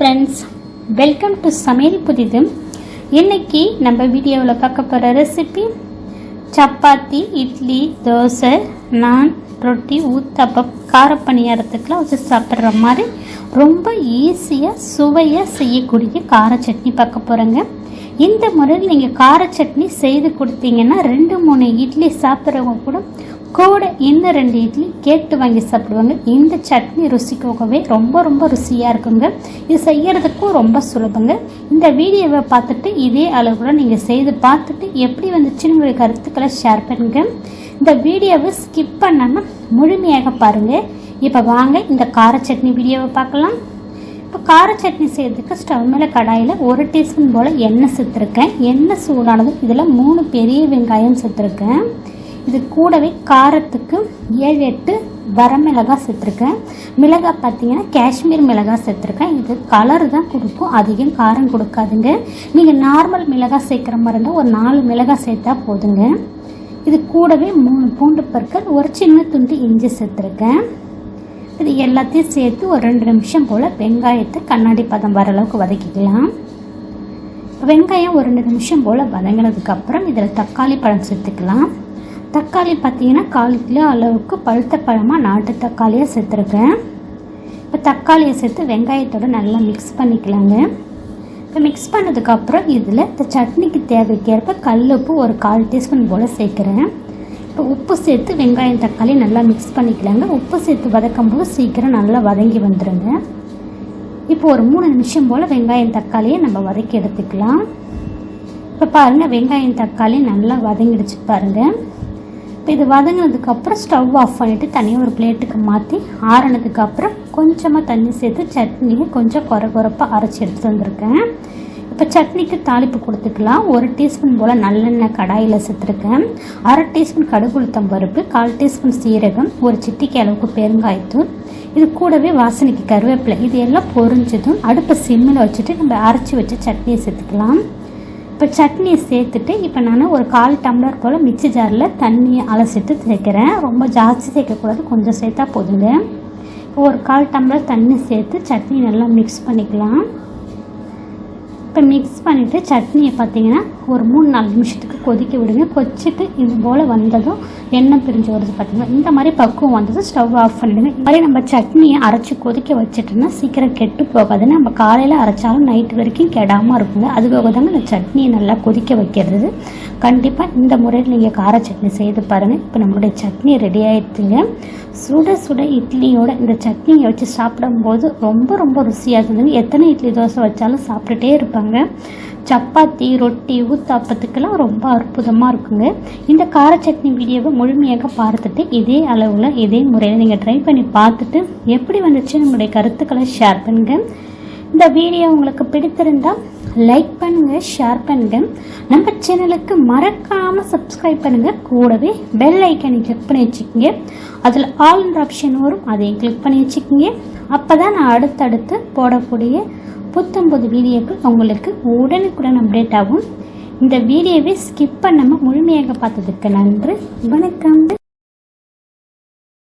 Friends welcome to சமையல் புதிது இன்றைக்கி நம்ம வீடியோவில் பார்க்க போகிற ரெசிபி சப்பாத்தி இட்லி தோசை நான் ரொட்டி ஊத்தப்பம் கார பணியாரத்துக்கெலாம் வச்சு சாப்பிட்ற மாதிரி ரொம்ப ஈஸியாக சுவையாக செய்யக்கூடிய கார சட்னி பார்க்க போகிறேங்க இந்த முறையில் நீங்கள் கார சட்னி செய்து கொடுத்தீங்கன்னா ரெண்டு மூணு இட்லி சாப்பிட்றவங்க கூட கூட இந்த ரெண்டு இட்லி கேட்டு வாங்கி சாப்பிடுவாங்க. இந்த சட்னி ருசிக்காகவே ரொம்ப ரொம்ப ருசியாக இருக்குங்க. இது செய்யறதுக்கும் ரொம்ப சுலபங்க. இந்த வீடியோவை பார்த்துட்டு இதே அளவுல நீங்கள் செய்து பார்த்துட்டு எப்படி வந்துச்சுன்னு உங்களுடைய கருத்துக்களை ஷேர் பண்ணுங்க. இந்த வீடியோவை ஸ்கிப் பண்ணாமல் முழுமையாக பாருங்கள் இப்போ வாங்க இந்த கார சட்னி வீடியோவை பார்க்கலாம். இப்போ கார சட்னி செய்யறதுக்கு ஸ்டவ் மேலே கடாயில் ஒரு டீஸ்பூன் போல் எண்ணெய் சேர்த்துருக்கேன். எண்ணெய் சூடானதும் இதில் மூணு பெரிய வெங்காயம் சேர்த்துருக்கேன். இது கூடவே காரத்துக்கு ஏழு எட்டு வரமிளகாய் சேர்த்துருக்கேன். மிளகாய் பார்த்தீங்கன்னா காஷ்மீர் மிளகாய் சேர்த்துருக்கேன். இது கலர் தான் கொடுக்கும். அதிகம் காரம் கொடுக்காதுங்க. நீங்கள் நார்மல் மிளகாய் சேர்க்குற மாதிரி இருந்தால் ஒரு நாலு மிளகாய் சேர்த்தா போதுங்க. இது கூடவே மூணு பூண்டு பற்கள் ஒரு சின்ன துண்டு இஞ்சி சேர்த்துருக்கேன். இது எல்லாத்தையும் சேர்த்து ஒரு ரெண்டு நிமிஷம் போல் வெங்காயத்தை கண்ணாடி பதம் வர அளவுக்கு வதக்கிக்கலாம். வெங்காயம் ஒரு ரெண்டு நிமிஷம் போல் வதங்கினதுக்கப்புறம் இதில் தக்காளி பழம் சேர்த்துக்கலாம். தக்காளி பார்த்தீங்கன்னா கால் கிலோ அளவுக்கு பழுத்த பழமாக நாட்டு தக்காளியாக சேர்த்துருக்கேன். இப்போ தக்காளியை சேர்த்து வெங்காயத்தோடு நல்லா மிக்ஸ் பண்ணிக்கலாங்க. இப்போ மிக்ஸ் பண்ணதுக்கப்புறம் இதில் இந்த சட்னிக்கு தேவைக்கேற்ப கல் உப்பு ஒரு கால் டீஸ்பூன் போல் சேர்க்குறேன். இப்போ உப்பு சேர்த்து வெங்காயம் தக்காளி நல்லா மிக்ஸ் பண்ணிக்கலாங்க. உப்பு சேர்த்து வதக்கும் போது சீக்கிரம் நல்லா வதங்கி வந்துடுங்க இப்போ ஒரு மூணு நிமிஷம் போல் வெங்காயம் தக்காளியை நம்ம வதக்கி எடுத்துக்கலாம். இப்போ பாருங்கள் வெங்காயம் தக்காளி நல்லா வதங்கிடுச்சு பாருங்கள் இது வதங்கினதுக்கப்புறம் ஸ்டவ் ஆஃப் பண்ணிவிட்டு தனியாக ஒரு பிளேட்டுக்கு மாற்றி ஆறினதுக்கப்புறம் கொஞ்சமாக தண்ணி சேர்த்து சட்னியை கொஞ்சம் குறை குறைப்பாக அரைச்சி எடுத்துகிட்டு வந்திருக்கேன். இப்போ சட்னிக்கு தாளிப்பு கொடுத்துக்கலாம். ஒரு டீஸ்பூன் போல் நல்லெண்ணெய் கடாயில் சேர்த்துருக்கேன். அரை டீஸ்பூன் கடுகுளுத்தம் பருப்பு கால் டீஸ்பூன் சீரகம் ஒரு சிட்டிக்கு அளவுக்கு பெருங்காயத்தூள் இது கூடவே வாசனைக்கு கருவேப்பிலை இது எல்லாம் பொறிஞ்சதும் அடுப்பை சிம்மில் வச்சுட்டு நம்ம அரைச்சி வச்சு சட்னியை சேர்த்துக்கலாம். இப்போ சட்னியை சேர்த்துட்டு இப்போ நான் ஒரு கால் டம்ளர் போல் மிக்சி ஜாரில் தண்ணியை அலசிட்டு சேர்க்குறேன். ரொம்ப ஜாஸ்தி சேர்க்கக்கூடாது கொஞ்சம் சேர்த்தா போதுங்க. இப்போ ஒரு கால் டம்ளர் தண்ணி சேர்த்து சட்னி நல்லா மிக்ஸ் பண்ணிக்கலாம். இப்போ மிக்ஸ் பண்ணிவிட்டு சட்னியை பார்த்தீங்கன்னா ஒரு மூணு நாலு நிமிஷத்துக்கு கொதிக்க விடுங்க. கொச்சிட்டு இது போல் வந்ததும் எண்ணெய் பிரிஞ்சு வருது பார்த்தீங்கன்னா இந்த மாதிரி பக்குவம் வந்ததும் ஸ்டவ் ஆஃப் பண்ணிவிடுங்க இந்த மாதிரி நம்ம சட்னியை அரைச்சி கொதிக்க வச்சுட்டோம்னா சீக்கிரம் கெட்டு போகாது. நம்ம காலையில் அரைச்சாலும் நைட்டு வரைக்கும் கெடாமல் இருக்குங்க. அதுக்காக தாங்க இந்த சட்னியை நல்லா கொதிக்க வைக்கிறது. கண்டிப்பாக இந்த முறையில் நீங்கள் கார சட்னி செய்து பாருங்கள் இப்போ நம்மளுடைய சட்னி ரெடி ஆகிடுதுங்க சுட சுட இட்லியோட இந்த சட்னியை வச்சு சாப்பிடும்போது ரொம்ப ரொம்ப ருசியாக இருந்தது எத்தனை இட்லி தோசை வச்சாலும் சாப்பிட்டுட்டே இருப்பாங்க. சப்பாத்தி ரொட்டி ஊத்தாப்பத்துக்கெல்லாம் ரொம்ப அற்புதமாக இருக்குங்க. இந்த கார சட்னி வீடியோவை முழுமையாக பார்த்துட்டு இதே அளவில் இதே முறையில் நீங்கள் ட்ரை பண்ணி பார்த்துட்டு எப்படி வந்துச்சு நம்முடைய கருத்துக்களை ஷேர் பண்ணுங்கள் இந்த வீடியோ உங்களுக்கு பிடித்திருந்தால் லைக் பண்ணுங்கள் ஷேர் பண்ணுங்கள் நம்ம சேனலுக்கு மறக்காமல் சப்ஸ்கிரைப் பண்ணுங்கள் கூடவே பெல் ஐக்கனை கிளிக் பண்ணி வச்சுக்கோங்க. அதில் ஆல்ன்ற ஆப்ஷன் வரும் அதையும் கிளிக் பண்ணி வச்சுக்கோங்க. அப்போ தான் நான் அடுத்தடுத்து போடக்கூடிய புத்தம்புது வீடியோக்கள் உங்களுக்கு உடனுக்குடன் அப்டேட் ஆகும். இந்த வீடியோவை ஸ்கிப் பண்ணாமல் முழுமையாக பார்த்ததுக்கு நன்றி. வணக்கம்.